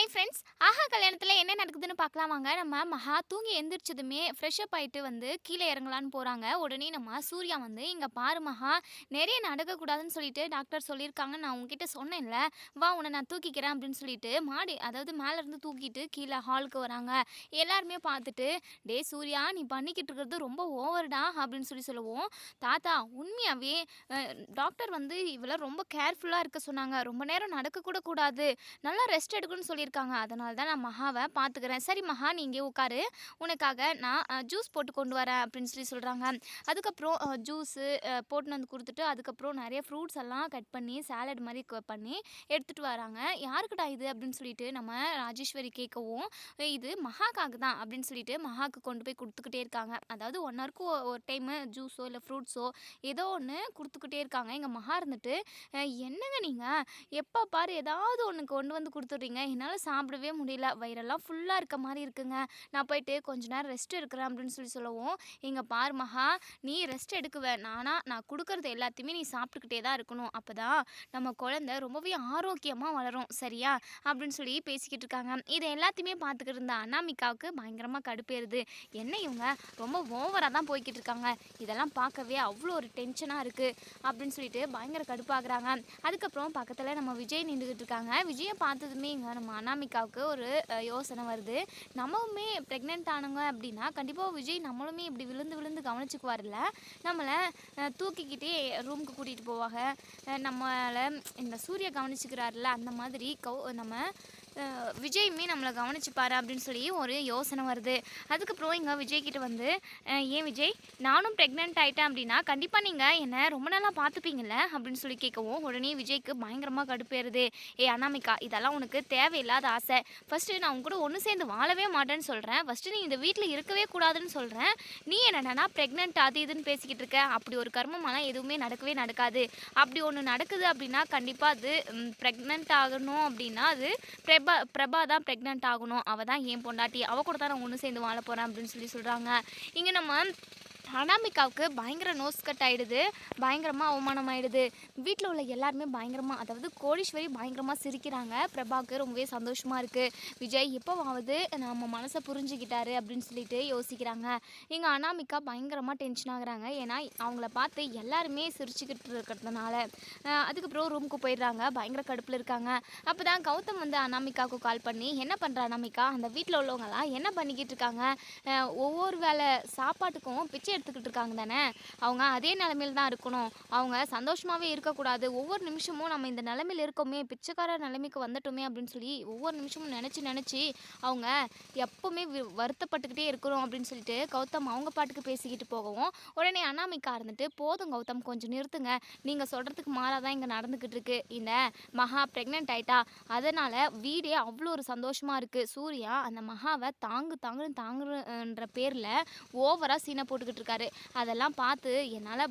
Hi friends ஆஹா கல்யாணத்தில் என்ன நடக்குதுன்னு பார்க்கலாம் வாங்க. நம்ம மகா தூங்கி எந்திரிச்சதுமே ஃப்ரெஷ்அப் ஆயிட்டு வந்து கீழே இறங்கலான்னு போகிறாங்க உடனே நம்ம சூர்யா வந்து இங்கே பாரு மகா நிறைய நடக்கக்கூடாதுன்னு சொல்லிட்டு டாக்டர் சொல்லியிருக்காங்க. நான் உங்ககிட்ட சொன்னேன்ல. வா உன்னை நான் தூக்கிக்கிறேன் அப்படின்னு சொல்லிட்டு மாடி அதாவது மேலேருந்து தூக்கிட்டு கீழே ஹாலுக்கு வராங்க. எல்லாருமே பார்த்துட்டு டே சூர்யா நீ பண்ணிக்கிட்டு இருக்கிறது ரொம்ப ஓவர்டா அப்படின்னு சொல்லி சொல்லுவோம். தாத்தா உண்மையாகவே டாக்டர் வந்து இவளை ரொம்ப கேர்ஃபுல்லாக இருக்க சொன்னாங்க. ரொம்ப நேரம் நடக்கக்கூட கூடாது. நல்லா ரெஸ்ட் எடுக்கணும்னு சொல்லி சொல்லியிருக்காங்க அதனால தான் நான் மகாவை பார்த்துக்கிறேன். சரி மகா நீ இங்கே உட்காரு. உனக்காக நான் ஜூஸ் போட்டு கொண்டு வரேன் அப்படின்னு சொல்லி சொல்கிறாங்க அதுக்கப்புறம் ஜூஸு போட்டுன்னு வந்து கொடுத்துட்டு அதுக்கப்புறம் நிறைய ஃப்ரூட்ஸ் எல்லாம் கட் பண்ணி சாலட் மாதிரி க- பண்ணி எடுத்துகிட்டு வராங்க. யாருக்கிட்டா இது அப்படின்னு சொல்லிட்டு நம்ம ராஜேஸ்வரி கேட்கவும் இது மகாக்காக தான் அப்படின்னு சொல்லிட்டு மகாக்கு கொண்டு போய் கொடுத்துக்கிட்டே இருக்காங்க. அதாவது ஒன் ஹவருக்கு ஒரு டைமு ஜூஸோ இல்லை ஃப்ரூட்ஸோ ஏதோ ஒன்று கொடுத்துக்கிட்டே இருக்காங்க. எங்கள் மகா இருந்துட்டு என்னங்க நீங்கள் எப்போ பாரு ஏதாவது ஒன்று கொண்டு வந்து கொடுத்துட்றீங்க. என்னால் சாப்பிடவே முடியல. வயிறெல்லாம் ஃபுல்லாக இருக்க மாதிரி இருக்குங்க. நான் போயிட்டு கொஞ்ச நேரம் ரெஸ்ட் எடுக்கிறேன் அப்படின்னு சொல்லி சொல்லவும். இங்கே பார் மகா நீ ரெஸ்ட் எடுக்குவேன் நானா நான் கொடுக்கறது எல்லாத்தையுமே நீ சாப்பிட்டுக்கிட்டே தான் இருக்கணும். அப்போ தான் நம்ம குழந்தை ரொம்பவே ஆரோக்கியமாக வளரும். சரியா? அப்படின்னு சொல்லி பேசிக்கிட்டு இருக்காங்க. இதை எல்லாத்தையுமே பார்த்துக்கிட்டு இருந்த அனாமிகாவுக்கு பயங்கரமாக கடுப்பேறுது என்ன இவங்க? ரொம்ப ஓவராக தான் போய்கிட்டு இருக்காங்க. இதெல்லாம் பார்க்கவே அவ்வளோ ஒரு டென்ஷனாக இருக்குது அப்படின்னு சொல்லிட்டு பயங்கர கடுப்பாகிறாங்க. அதுக்கப்புறம் பக்கத்தில் நம்ம விஜய் நின்றுக்கிட்டு இருக்காங்க. விஜயை பார்த்ததுமே இங்கே நம்ம அனாமிகாவுக்கு ஒரு யோசனை வருது. நம்மளுமே ப்ரெக்னென்ட் ஆனவங்க அப்படின்னா கண்டிப்பாக விஜய் நம்மளுமே இப்படி விழுந்து விழுந்து கவனிச்சுக்குவார்ல நம்மளை தூக்கிக்கிட்டே ரூமுக்கு கூட்டிகிட்டு போவாங்க. நம்மளை இந்த சூரிய கவனிச்சுக்கிறாருல அந்த மாதிரி கௌ நம்ம விஜயுமே நம்மளை கவனிச்சுப்பாரு அப்படின்னு சொல்லி ஒரு யோசனை வருது. அதுக்கப்புறம் இங்கே விஜய்கிட்ட வந்து ஏன் விஜய் நானும் ப்ரெக்னென்ட் ஆகிட்டேன் அப்படின்னா கண்டிப்பாக நீங்கள் என்னை ரொம்ப நாளாக பார்த்துப்பீங்கல்ல? அப்படின்னு சொல்லி கேட்கவும் உடனே விஜய்க்கு பயங்கரமாக கடுப்பேறுது ஏ அனாமிகா இதெல்லாம் உனக்கு தேவையில்லாத ஆசை. ஃபஸ்ட்டு நான் உங்க கூட ஒன்று சேர்ந்து வாழவே மாட்டேன்னு சொல்கிறேன் ஃபஸ்ட்டு நீ இந்த வீட்டில் இருக்கவே கூடாதுன்னு சொல்கிறேன் நீ என்னென்னா ப்ரெக்னென்ட் அது இதுன்னு பேசிக்கிட்டு இருக்க. அப்படி ஒரு கர்மமெல்லாம் எதுவுமே நடக்கவே நடக்காது. அப்படி ஒன்று நடக்குது அப்படின்னா கண்டிப்பாக அது ப்ரெக்னென்ட் ஆகணும் அப்படின்னா அது பிரபா பிரபா தான் ப்ரெக்னென்ட் ஆகணும். அவள் தான் ஏன் பொண்டாட்டி. அவள் கூட தான் நான் ஒன்று சேர்ந்து வாழ போகிறேன் அப்படின்னு சொல்லி சொல்கிறாங்க இங்கே நம்ம அனாமிகாவுக்கு பயங்கர நோஸ் கட் ஆகிடுது பயங்கரமாக அவமானம் ஆயிடுது வீட்டில் உள்ள எல்லாருமே பயங்கரமாக அதாவது கோடீஸ்வரி பயங்கரமாக சிரிக்கிறாங்க. பிரபாவுக்கு ரொம்பவே சந்தோஷமாக இருக்குது விஜய் எப்போவாவது நம்ம மனசை புரிஞ்சுக்கிட்டாரு அப்படின்னு சொல்லிட்டு யோசிக்கிறாங்க. எங்கள் அனாமிகா பயங்கரமாக டென்ஷன் ஆகுறாங்க. ஏன்னா அவங்கள பார்த்து எல்லாருமே சிரிச்சுக்கிட்டு இருக்கிறதுனால அதுக்கப்புறம் ரூமுக்கு போயிடுறாங்க. பயங்கர கடுப்பில் இருக்காங்க. அப்போ தான் கௌதம் வந்து அனாமிகாவுக்கு கால் பண்ணி என்ன பண்ணுற அனாமிகா? அந்த வீட்டில் உள்ளவங்கலாம் என்ன பண்ணிக்கிட்டு இருக்காங்க? ஒவ்வொரு வேலை சாப்பாட்டுக்கும் பிச்சை எடுத்துக்கிட்டு இருக்காங்க தானே? அவங்க அதே நிலமையில தான் இருக்கணும். அவங்க சந்தோஷமாகவே இருக்கக்கூடாது. ஒவ்வொரு நிமிஷமும் நம்ம இந்த நிலமையில இருக்கோமே பிச்சைக்கார நிலைமைக்கு வந்துட்டோமே அப்படின்னு சொல்லி ஒவ்வொரு நிமிஷமும் நினச்சி நினச்சி அவங்க எப்போவுமே வருத்தப்பட்டுக்கிட்டே இருக்கிறோம் அப்படின்னு சொல்லிட்டு கௌதம் அவங்க பாட்டுக்கு பேசிக்கிட்டு போகவும் உடனே அனாமிகா இருந்துட்டு போதும் கௌதம் கொஞ்சம் நிறுத்துங்க. நீங்கள் சொல்கிறதுக்கு மாறாக தான் இங்கே நடந்துக்கிட்டு இருக்கு. இந்த மகா ப்ரெக்னென்ட் ஆயிட்டா. அதனால் வீடே அவ்வளோ ஒரு சந்தோஷமாக இருக்குது சூர்யா அந்த மகாவை தாங்கு தாங்குன்னு தாங்குன்ற பேரில் ஓவராக சீனை போட்டுக்கிட்டு இருக்காரு அதெல்லாம் பார்த்து என்னால்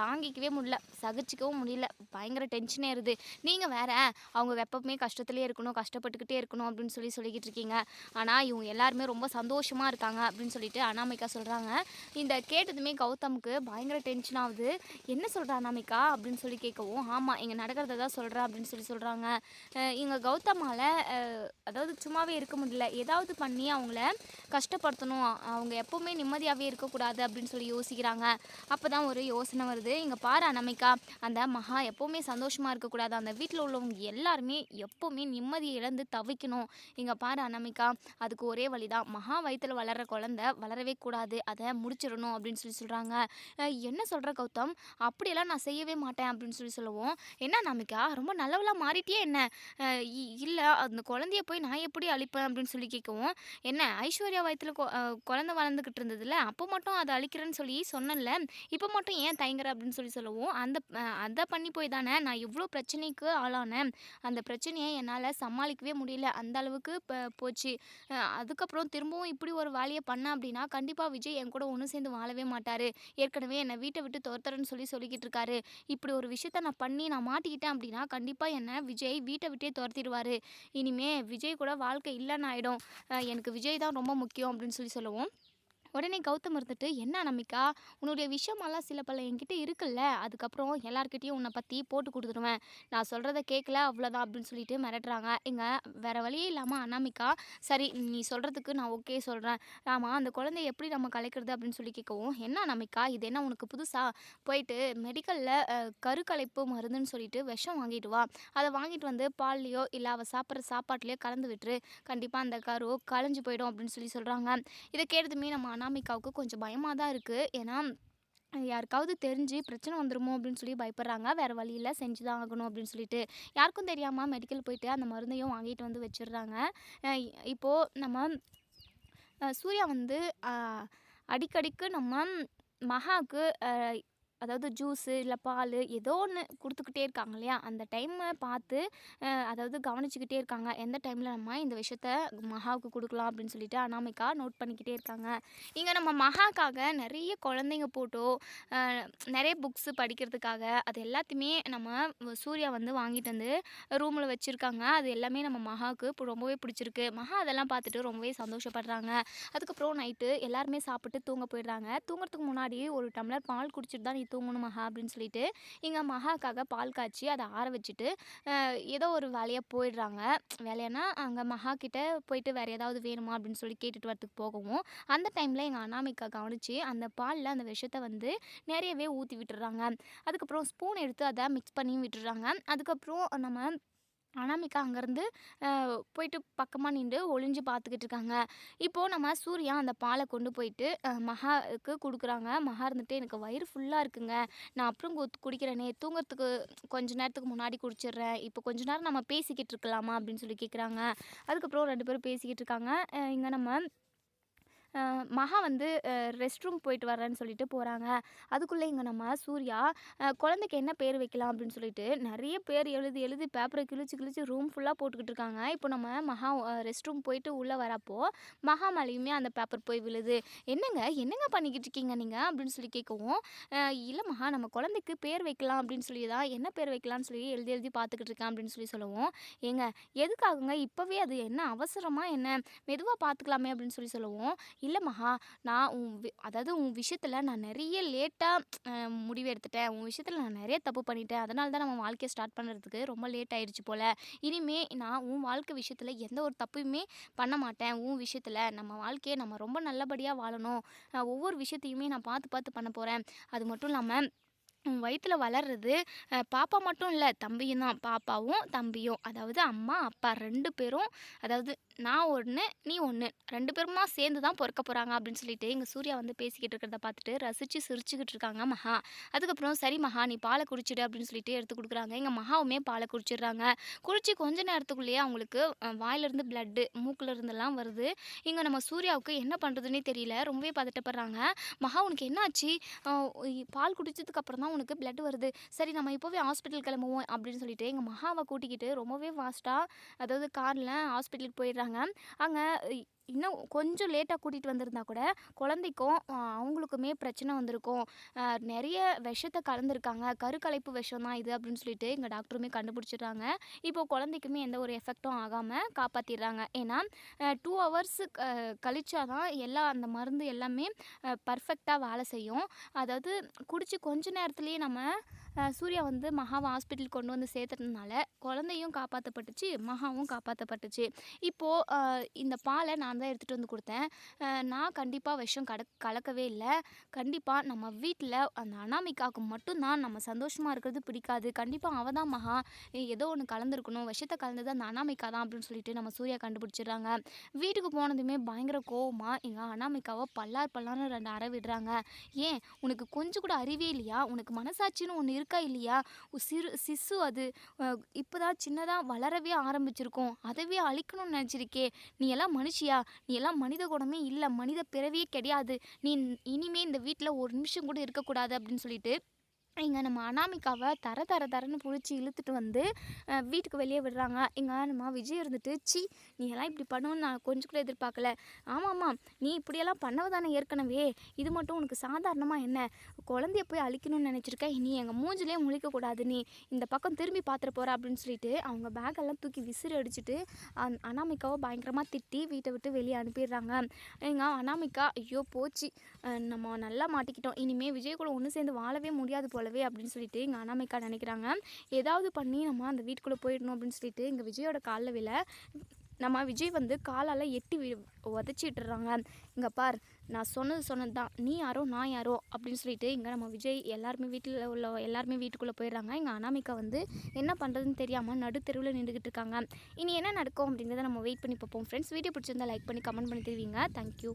தாங்கிக்கவே முடியல. சகிச்சிக்கவும் முடியல. பயங்கர டென்ஷனே இருது நீங்கள் வேற அவங்க வெப்பமே கஷ்டத்துலேயே இருக்கணும் கஷ்டப்பட்டுக்கிட்டே இருக்கணும் அப்படின்னு சொல்லி சொல்லிக்கிட்டு இருக்கீங்க. ஆனால் இவங்க எல்லாருமே ரொம்ப சந்தோஷமாக இருக்காங்க அப்படின்னு சொல்லிட்டு அனாமிகா சொல்கிறாங்க இந்த கேட்டதுமே கௌதமுக்கு பயங்கர டென்ஷன் ஆகுது. என்ன சொல்கிற அனாமிகா அப்படின்னு சொல்லி கேட்கவும் ஆமாம் இங்கே நடக்கிறத தான் சொல்கிறேன் அப்படின்னு சொல்லி சொல்கிறாங்க இங்கே கௌதமால் அதாவது சும்மாவே இருக்க முடியல. ஏதாவது பண்ணி அவங்கள கஷ்டப்படுத்தணும். அவங்க எப்போவுமே நிம்மதியாகவே இருக்கக்கூடாது அப்படின்னு சொல்லி யோசிக்கிறாங்க. அப்போ தான் ஒரு யோசனை வருது. இங்கே பாரு அனமிக்கா அந்த மகா எப்போவுமே சந்தோஷமாக இருக்கக்கூடாது. அந்த வீட்டில் உள்ளவங்க எல்லாருமே எப்போவுமே நிம்மதியை இழந்து தவிக்கணும். இங்கே பாரு அனமிக்கா அதுக்கு ஒரே வழி தான் மகா வயிற்றில் வளர்கிற குழந்தை வளரவே கூடாது. அதை முடிச்சிடணும் அப்படின்னு சொல்லி சொல்கிறாங்க என்ன சொல்கிற கௌதம்? அப்படியெல்லாம் நான் செய்யவே மாட்டேன் அப்படின்னு சொல்லி சொல்லுவோம். என்ன அனாமிகா ரொம்ப நல்லவளா மாறிட்டே என்ன? இல்லை அந்த குழந்தைய போய் நான் எப்படி அழிப்பேன் அப்படின்னு சொல்லி கேட்கவும் என்ன ஐஸ்வர்யா வயிற்றில் குழந்தை வளர்ந்துக்கிட்டு இருந்ததுல அப்போ மட்டும் அதை அழி அழிக்கிறேன்னு சொல்லி சொன்னேன்ல. இப்போ மட்டும் ஏன் தயங்குற அப்படின்னு சொல்லி சொல்லவும் அந்த அதை பண்ணி போய் தானே நான் இவ்வளோ பிரச்சனைக்கு ஆளானேன். அந்த பிரச்சனையை என்னால் சமாளிக்கவே முடியல. அந்த அளவுக்கு போச்சு. அதுக்கப்புறம் திரும்பவும் இப்படி ஒரு வேலையை பண்ணேன் அப்படின்னா கண்டிப்பாக விஜய் என் கூட ஒன்று சேர்ந்து வாழவே மாட்டார். ஏற்கனவே என்னை வீட்டை விட்டு துரத்துறேன்னு சொல்லி சொல்லிக்கிட்டு இருக்காரு. இப்படி ஒரு விஷயத்த நான் பண்ணி நான் மாட்டிக்கிட்டேன் அப்படின்னா கண்டிப்பாக என்னை விஜய் வீட்டை விட்டே துரத்திடுவார். இனிமே விஜய் கூட வாழ்க்கை இல்லைன்னு ஆகிடும் எனக்கு விஜய் தான் ரொம்ப முக்கியம் அப்படின்னு சொல்லி சொல்லுவோம். உடனே கௌதம் இருந்துட்டு என்ன நம்பிக்கா உன்னுடைய விஷயமெல்லாம் சில பல என்கிட்ட இருக்குல்ல? அதுக்கப்புறம் எல்லார்கிட்டயும் உன்னை பற்றி போட்டு கொடுத்துருவேன் நான் சொல்கிறத கேட்கல அவ்வளோதான் அப்படின்னு சொல்லிட்டு மிரட்டுறாங்க. இங்கே வேறு வழியே இல்லாமல் அனாமிக்கா சரி நீ சொல்கிறதுக்கு நான் ஓகே சொல்கிறேன் ஆமாம் அந்த குழந்தைய எப்படி நம்ம கலைக்கிறது? அப்படின்னு சொல்லி கேட்கவும் என்ன நம்பிக்கா இது என்ன உனக்கு புதுசா? போயிட்டு மெடிக்கலில் கருக்கலைப்பு மருந்துன்னு சொல்லிட்டு விஷம் வாங்கிட்டு வா. அதை வாங்கிட்டு வந்து பால்லையோ இல்லை அவள் சாப்பிட்ற சாப்பாட்லேயோ கலந்து விட்டுரு. கண்டிப்பாக அந்த கரு கலைஞ்சு போயிடும் அப்படின்னு சொல்லி சொல்கிறாங்க இதை கேட்டதுமே நம்ம அனாமிகாவுக்கு கொஞ்சம் பயமாக தான் இருக்குது ஏன்னா யாருக்காவது தெரிஞ்சு பிரச்சனை வந்துடுமோ அப்படின்னு சொல்லி பயப்படுறாங்க. வேறு வழியில் செஞ்சு தான் ஆகணும் அப்படின்னு சொல்லிட்டு. யாருக்கும் தெரியாமல் மெடிக்கல் போயிட்டு அந்த மருந்தையும் வாங்கிட்டு வந்து வச்சிடுறாங்க. இப்போது நம்ம சூர்யா வந்து அடிக்கடிக்கு நம்ம மகாவுக்கு அதாவது ஜூஸு இல்லை பால் ஏதோ ஒன்று கொடுத்துக்கிட்டே இருக்காங்க இல்லையா? அந்த டைமை பார்த்து அதாவது கவனிச்சுக்கிட்டே இருக்காங்க. எந்த டைமில் நம்ம இந்த விஷயத்த மகாவுக்கு கொடுக்கலாம் அப்படின்னு சொல்லிட்டு அனாமிக்கா நோட் பண்ணிக்கிட்டே இருக்காங்க. இங்கே நம்ம மகாக்காக நிறைய குழந்தைங்க போட்டோ நிறைய புக்ஸு படிக்கிறதுக்காக அது எல்லாத்தையுமே நம்ம சூர்யா வந்து வாங்கிட்டு வந்து ரூமில் வச்சுருக்காங்க. அது எல்லாமே நம்ம மகாவுக்கு ரொம்பவே பிடிச்சிருக்கு. மகா அதெல்லாம் பார்த்துட்டு ரொம்பவே சந்தோஷப்படுறாங்க. அதுக்கப்புறம் நைட்டு எல்லாருமே சாப்பிட்டு தூங்க போயிடுறாங்க. தூங்குறதுக்கு முன்னாடி ஒரு டம்ளர் பால் குடிச்சிட்டு தான் நீ தூங்கணும் மகா அப்படின்னு சொல்லிட்டு இங்கே மகாக்காக பால் காய்ச்சி அதை ஆற வச்சுட்டு ஏதோ ஒரு வேலையாக போயிடுறாங்க. வேலையானா அங்கே மகா கிட்ட போயிட்டு வேறு ஏதாவது வேணுமா அப்படின்னு சொல்லி கேட்டுட்டு வரதுக்கு போகவும் அந்த டைமில் எங்கள் அண்ணாமிக்கா கவனித்து அந்த பாலில் அந்த விஷத்தை வந்து நிறையவே ஊற்றி விட்டுறாங்க அதுக்கப்புறம் ஸ்பூன் எடுத்து அதை மிக்ஸ் பண்ணியும் விட்டுறாங்க அதுக்கப்புறம் நம்ம அனாமிகா அங்கேருந்து போயிட்டு பக்கமாக நின்று ஒளிஞ்சு பார்த்துக்கிட்டு இருக்காங்க. இப்போது நம்ம சூர்யா அந்த பாலை கொண்டு போயிட்டு மகாவுக்கு கொடுக்குறாங்க. மகா இருந்துட்டு எனக்கு வயிறு ஃபுல்லாக இருக்குங்க. நான் அப்புறம் குடிக்கிறேனே. தூங்குறதுக்கு கொஞ்ச நேரத்துக்கு முன்னாடி குடிச்சிடுறேன் இப்போ கொஞ்ச நேரம் நம்ம பேசிக்கிட்டு இருக்கலாமா? அப்படின்னு சொல்லி கேட்குறாங்க அதுக்கப்புறம் ரெண்டு பேரும் பேசிக்கிட்டு இருக்காங்க. இங்கே நம்ம மகா வந்து ரெஸ்ட் ரூம் போயிட்டு வரேன்னு சொல்லிட்டு போகிறாங்க அதுக்குள்ளே இங்கே நம்ம சூர்யா குழந்தைக்கு என்ன பேர் வைக்கலாம் அப்படின்னு சொல்லிட்டு நிறைய பேர் எழுதி எழுதி பேப்பரை கிழிச்சு கிழிச்சு ரூம் ஃபுல்லாக போட்டுக்கிட்டு இருக்காங்க. இப்போ நம்ம மகா ரெஸ்ட் ரூம் போயிட்டு உள்ளே வரப்போ மகா மேலேயுமே அந்த பேப்பர் போய் விழுது. என்னங்க என்னங்க பண்ணிக்கிட்டு இருக்கீங்க நீங்கள் அப்படின்னு சொல்லி கேட்கவும் இல்லை மகா நம்ம குழந்தைக்கு பேர் வைக்கலாம் அப்படின்னு சொல்லி தான் என்ன பேர் வைக்கலாம்னு சொல்லி எழுதி எழுதி பார்த்துக்கிட்டு இருக்கேன் அப்படின்னு சொல்லி சொல்லுவோம் ஏங்க எதுக்காகுங்க? இப்போவே அது என்ன அவசரமாக என்ன? மெதுவாக பார்த்துக்கலாமே அப்படின்னு சொல்லி சொல்லுவோம் இல்லை மகா நான் உன் வி- அதாவது உன் விஷயத்தில் நான் நிறைய லேட்டாக முடிவு எடுத்துட்டேன். உன் விஷயத்தில் நான் நிறைய தப்பு பண்ணிட்டேன். அதனால தான் நம்ம வாழ்க்கையை ஸ்டார்ட் பண்ணுறதுக்கு ரொம்ப லேட் ஆயிடுச்சு போல். இனிமே நான் உன் வாழ்க்கை விஷயத்தில் எந்த ஒரு தப்புமே பண்ண மாட்டேன். உன் விஷயத்தில் நம்ம வாழ்க்கையை நம்ம ரொம்ப நல்லபடியாக வாழணும். ஒவ்வொரு விஷயத்தையுமே நான் பார்த்து பார்த்து பண்ண போகிறேன் அது மட்டும் இல்லாமல் உன் வளர்றது பாப்பா மட்டும் இல்லை தம்பியும் தான். பாப்பாவும் தம்பியும் அதாவது அம்மா அப்பா ரெண்டு பேரும் அதாவது நான் ஒன்று நீ ஒன்று ரெண்டு பேருமா சேர்ந்து தான் பிறக்க போகிறாங்க அப்படின்னு சொல்லிட்டு எங்கள் சூர்யா வந்து பேசிக்கிட்டு இருக்கிறத பார்த்துட்டு ரசித்து சிரிச்சுக்கிட்டு இருக்காங்க மகா. அதுக்கப்புறம் சரி மகா நீ பாலை குடிச்சிடு அப்படின்னு சொல்லிட்டு எடுத்து கொடுக்குறாங்க. எங்கள் மகாவுமே பாலை குடிச்சிடுறாங்க. குடிச்சு கொஞ்ச நேரத்துக்குள்ளேயே அவங்களுக்கு வாயிலிருந்து பிளட்டு மூக்கில் இருந்தெல்லாம் வருது. இங்கே நம்ம சூர்யாவுக்கு என்ன பண்ணுறதுனே தெரியல. ரொம்பவே பதட்டப்படுறாங்க. மகா உனக்கு என்னாச்சு? பால் குடிச்சதுக்கு தான் தான் உனக்கு பிளட் வருது. சரி நம்ம இப்போவே ஹாஸ்பிட்டல் கிளம்புவோம் அப்படின்னு சொல்லிட்டு எங்கள் மகாவை கூட்டிக்கிட்டு ரொம்பவே ஃபாஸ்ட்டாக அதாவது காரில் ஹாஸ்பிட்டலுக்கு போயிடுறாங்க. அங்கே இன்னும் கொஞ்சம் லேட்டாக கூட்டிகிட்டு வந்திருந்தா கூட குழந்தைக்கும் அவங்களுக்குமே பிரச்சனை வந்திருக்கும். நிறைய விஷத்தை கலந்துருக்காங்க. கருக்கலைப்பு விஷம் தான் இது அப்படின்னு சொல்லிட்டு எங்கள் டாக்டருமே கண்டுபிடிச்சிடுறாங்க. இப்போ குழந்தைக்குமே எந்த ஒரு எஃபெக்டும் ஆகாமல் காப்பாற்றிடுறாங்க ஏன்னா டூ ஹவர்ஸு கழிச்சாதான் எல்லா அந்த மருந்து எல்லாமே பர்ஃபெக்டாக வேலை செய்யும். அதாவது குடிச்சு கொஞ்ச நேரத்துலேயே நம்ம சூர்யா வந்து மகாவை ஹாஸ்பிட்டல் கொண்டு வந்து சேர்த்துறதுனால குழந்தையும் காப்பாற்றப்பட்டுச்சு மகாவும் காப்பாற்றப்பட்டுச்சு இப்போது இந்த பாலை நான் தான் எடுத்துகிட்டு வந்து கொடுத்தேன். நான் கண்டிப்பாக விஷம் கட கலக்கவே இல்லை. கண்டிப்பாக நம்ம வீட்டில் அந்த அனாமிகாவுக்கு மட்டும்தான் நம்ம சந்தோஷமாக இருக்கிறது பிடிக்காது. கண்டிப்பாக அவள் தான் மகா. ஏதோ ஒன்று கலந்துருக்கணும். விஷத்தை கலந்தது அந்த அனாமிகா தான் அப்படின்னு சொல்லிட்டு நம்ம சூர்யா கண்டுபிடிச்சிடுறாங்க. வீட்டுக்கு போனதுமே பயங்கர கோவமாக எங்கள் அனாமிகாவை பல்லார் பல்லார்னு ரெண்டு அற விடுறாங்க. ஏன் உனக்கு கொஞ்சம் கூட அறிவே இல்லையா? உனக்கு மனசாட்சின்னு ஒன்று இருக்கா இல்லையா? சிறு சிசு அது. இப்போ தான் சின்னதாக வளரவே ஆரம்பிச்சிருக்கோம். அதவே அழிக்கணும்னு நினச்சிருக்கே. நீ எல்லாம் மனுஷியா? நீ எல்லாம் மனித குணமே இல்லை. மனித பிறவியே கிடையாது. நீ இனிமே இந்த வீட்டில் ஒரு நிமிஷம் கூட இருக்கக்கூடாது அப்படின்னு சொல்லிட்டு இங்கே நம்ம அனாமிகாவை தர தர தரன்னு பிடிச்சி இழுத்துட்டு வந்து வீட்டுக்கு வெளியே விடுறாங்க. இங்கே நம்ம விஜய் இருந்துட்டு சி நீ எல்லாம் இப்படி பண்ணுன்னு நான் கொஞ்சம் கூட எதிர்பார்க்கல. ஆமாம்மா நீ இப்படியெல்லாம் பண்ணவ தானே ஏற்கனவே. இது மட்டும் உனக்கு சாதாரணமாக என்ன? குழந்தைய போய் அழிக்கணும்னு நினச்சிருக்க? நீ எங்கள் மூஞ்சிலே முழிக்கக்கூடாது நீ. இந்த பக்கம் திரும்பி பார்த்துட்டு போகிற அப்படின்னு சொல்லிட்டு அவங்க பேக்கெல்லாம் தூக்கி விசிறி அடிச்சுட்டு அந் அனாமிகாவை பயங்கரமாக திட்டி வீட்டை விட்டு வெளியே அனுப்பிடுறாங்க. எங்க அனாமிகா ஐயோ போச்சு. நம்ம நல்லா மாட்டிக்கிட்டோம். இனிமேல் விஜய் கூட ஒன்று சேர்ந்து வாழவே முடியாது போலவே அப்படின்னு சொல்லிட்டு இங்கே அண்ணாமைக்கா நினைக்கிறாங்க. ஏதாவது பண்ணி நம்ம அந்த வீட்டுக்குள்ளே போயிடணும் அப்படின்னு சொல்லிட்டு இங்கே விஜயோட காலில் விழ நம்ம விஜய் வந்து காலால் எட்டி வி உதச்சிட்டுறாங்க இங்கே பார் நான் சொன்னது சொன்னது தான் நீ யாரோ நான் யாரோ அப்படின்னு சொல்லிட்டு இங்கே நம்ம விஜய் எல்லாருமே வீட்டில் உள்ள எல்லாருமே வீட்டுக்குள்ளே போயிடுறாங்க. இங்கே அனாமிக்கா வந்து என்ன பண்ணுறதுன்னு தெரியாமல் நடுத்தெருவில் நின்றுக்கிட்டு இருக்காங்க. இனி என்ன நடக்கும் அப்படிங்கிறத நம்ம வெயிட் பண்ணி பார்ப்போம். ஃப்ரெண்ட்ஸ் வீடியோ பிடிச்சிருந்தா லைக் பண்ணி கமெண்ட் பண்ணி தெரிவிங்க. Thank you